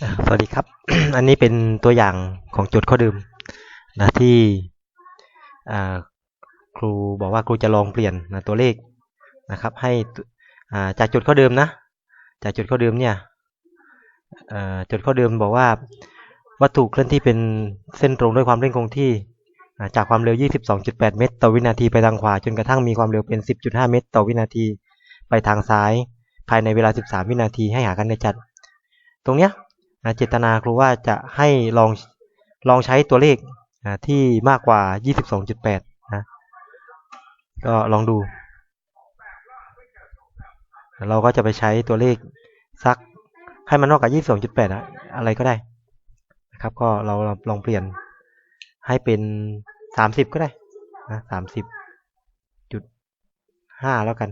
สวัสดีครับ อันนี้เป็นตัวอย่างของจทย์ข้อเดิมนะที่ครูบอกว่าครูจะลองเปลี่ยนนะตัวเลขนะครับ ให้จากจทย์ข้อเดิมนะ จากจทย์ข้อเดิมเนี่ยจทย์ข้อเดิมบอกว่าวัตถุเคลื่อนที่เป็นเส้นตรงด้วยความเร่งคงที่จากความเร็ว 22.8 เมตร ต่อวินาทีไปทางขวา จนกระทั่งมีความเร็วเป็น 10.5 เมตร ต่อวินาที ไปทางซ้าย ภายในเวลา 13 วินาทีให้หากันในจัด ตรงเนี้ย เจตนาครูว่าจะให้ลองลองใช้ตัวเลขนะที่มากกว่า 22.8 นะ ก็ลองดู เราก็จะไปใช้ตัวเลขสักให้มันมากกว่า22.8 อะอะไรก็ได้นะครับ ก็เราลองเปลี่ยนให้เป็น 30 ก็ได้นะ30.5 แล้วกัน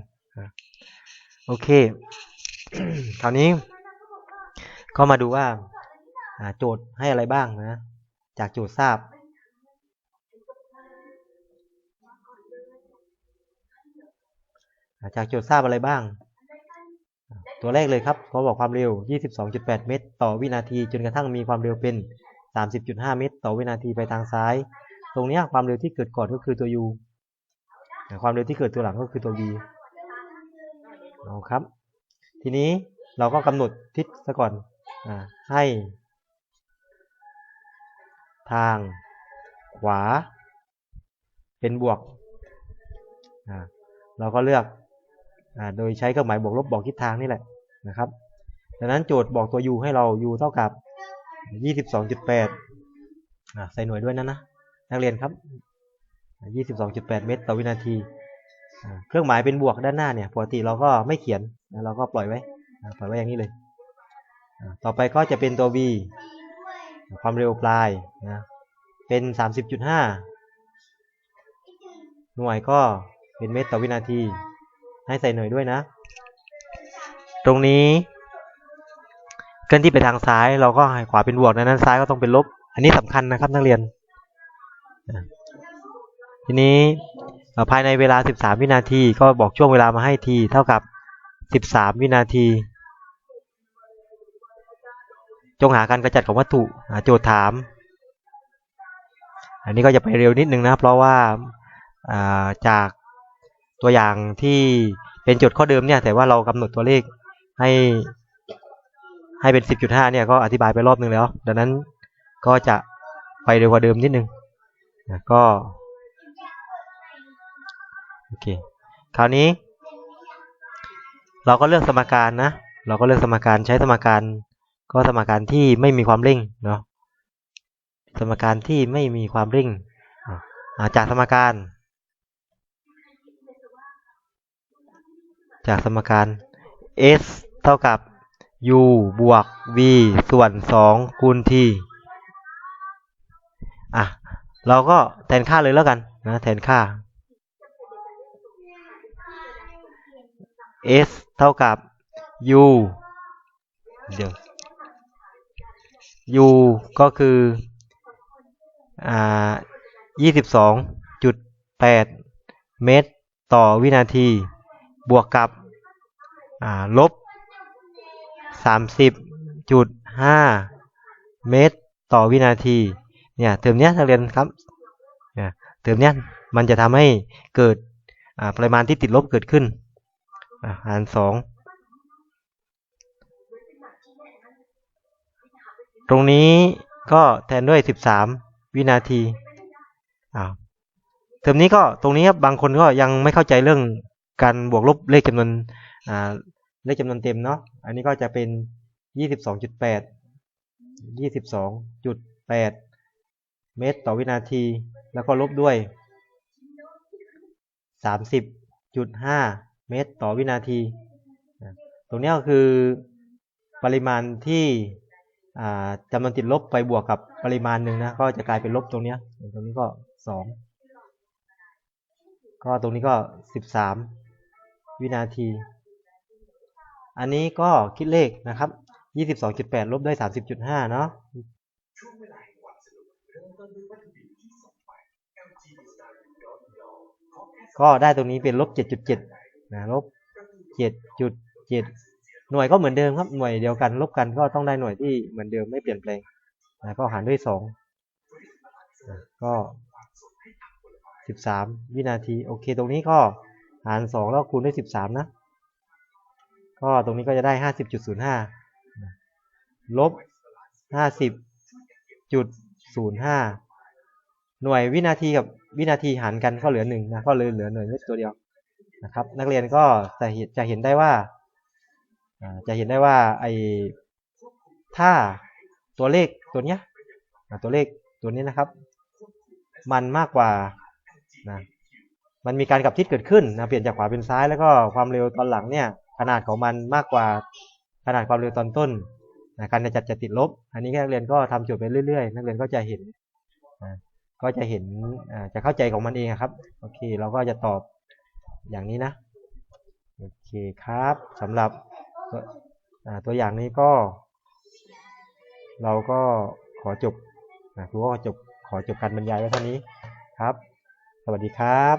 โอเค คราวนี้ ก็มาดูว่าโจทย์ให้อะไรบ้างนะ จากโจทย์ทราบ จากโจทย์ทราบอะไรบ้าง ตัวแรกเลยครับเขาบอกความเร็ว 22.8 เมตร ต่อวินาที จนกระทั่งมีความเร็วเป็น 30.5 เมตร ต่อวินาทีไปทางซ้าย ตรงนี้ความเร็วที่เกิดก่อนก็คือตัว u ความเร็วที่เกิดตัวหลังก็คือตัว v เอาครับ ทีนี้เราก็กำหนดทิศซะก่อน ให้ ทาง ขวา เป็นบวก เราก็เลือกอโดยใช้เครื่องหมายบวกลบบอกทิศทางนี่แหละนะครับดังนั้นโจทย์บอกตัว u ให้เรา u เท่ากับ 22.8 ใส่หน่วยด้วยนะนะ นักเรียนครับ 22.8 เมตรต่อวินาที เครื่องหมายเป็นบวกด้านหน้าเนี่ย ปกติเราก็ไม่เขียน เราก็ปล่อยไว้ ปล่อยไว้อย่างนี้เลย ต่อไปก็จะเป็นตัว v ความเร็วปลายนะเป็น30.5 หน่วยก็เป็นเมตรต่อวินาที ให้ใส่หน่วยด้วยนะ ตรงนี้เคลื่อนที่ไปทางซ้ายเราก็ให้ขวาเป็นบวกดังนั้นซ้ายก็ต้องเป็นลบ อันนี้สำคัญนะครับนักเรียน ทีนี้ภายในเวลา 13 วินาที ก็บอกช่วงเวลามาให้ทีเท่ากับ 13 วินาที จงหาการกระจัดของวัตถุอ่าโจทย์ถาม อันนี้ก็จะไปเร็วนิดนึงนะเพราะว่าาจากตัวอย่างที่เป็นโจทย์ข้อเดิมเนี่ยแต่ว่าเรากำหนดตัวเลขให้ให้เป็น 10.5 เนี่ยก็อธิบายไปรอบนึงแล้ว ดังนั้นก็จะไปเร็วกว่าเดิมนิดนึงนะก็โอเคคราวนี้ เราก็เลือกสมการนะ เราก็เลือกสมการใช้สมการ ก็สมการที่ไม่มีความเร่งเนาะสมการที่ไม่มีความเร่งอาจากสมการ จากสมการ s เท่ากับ u บวก v ส่วน 2 คูณ t อะ เราก็แทนค่าเลยแล้วกันนะแทนค่า s เท่ากับ u เดี๋ยว u ก็คืออ่า22.8เมตรต่อวินาที บวกกับอ่าลบ30.5เมตรต่อวินาที เนี่ยเทอมเนี้ยนักเรียนครับเนี่ยเทอมเนี้ยมันจะทำให้เกิดปริมาณที่ติดลบเกิดขึ้นอ่าหารสอง ตรงนี้ก็แทนด้วย 13 วินาทีอ้าวเทอมนี้ก็ตรงนี้ครับบางคนก็ยังไม่เข้าใจเรื่องการบวกลบเลขจำนวนอ่าเลขจำนวนเต็มเนาะอันนี้ก็จะเป็น 22.8 22.8 เมตรต่อวินาที แล้วก็ลบด้วย 30.5 เมตรต่อวินาที ตรงนี้ก็คือปริมาณที่ จำนวนติดลบไปบวกกับปริมาณหนึ่งนะก็จะกลายเป็นลบตรงเนี้ยตรงนี้ก็สองก็ตรงนี้ก็สิบสามวินาที อันนี้ก็คิดเลขนะครับยี่สิบสองจุดแปดลบด้วยสามสิบจุดห้าเนาะก็ได้ตรงนี้เป็นลบเจ็ดจุดเจ็ดนะลบเจ็ดจุดเจ็ด หน่วยก็เหมือนเดิมครับหน่วยเดียวกันลบกันก็ต้องได้หน่วยที่เหมือนเดิมไม่เปลี่ยนแปลงก็หารด้วยสองก็สิบสามวินาทีโอเค ตรงนี้ก็หารสองแล้วคูณด้วยสิบสามนะก็ตรงนี้ก็จะได้ห้าสิบจุดศูนย์ห้าลบห้าสิบจุดศูนย์ห้าหน่วยวินาทีกับวินาทีหารกันก็เหลือหนึ่งนะก็เลยเหลือหน่วยเล็กตัวเดียวนะครับ นักเรียนก็จะเห็นจะเห็นได้ว่า จะเห็นได้ว่าไอถ้าตัวเลขตัวเนี้ยตัวเลขตัวนี้นะครับ มันมากกว่านะมันมีการกลับทิศเกิดขึ้นนะเปลี่ยนจากขวาเป็นซ้ายแล้วก็ความเร็วตอนหลังเนี่ย ขนาดของมันมากกว่าขนาดความเร็วตอนต้นนะการจะจัดจะติดลบ อันนี้นักเรียนก็ทำโจทย์ไปเรื่อยๆ นักเรียนก็จะเห็นนะก็จะเห็นจะเข้าใจของมันเองครับ โอเค เราก็จะตอบอย่างนี้นะ โอเคครับสำหรับ ตัวอย่างนี้ก็ เราก็ขอจบนะครูก็จบขอจบการบรรยายไว้เท่านี้ครับ สวัสดีครับ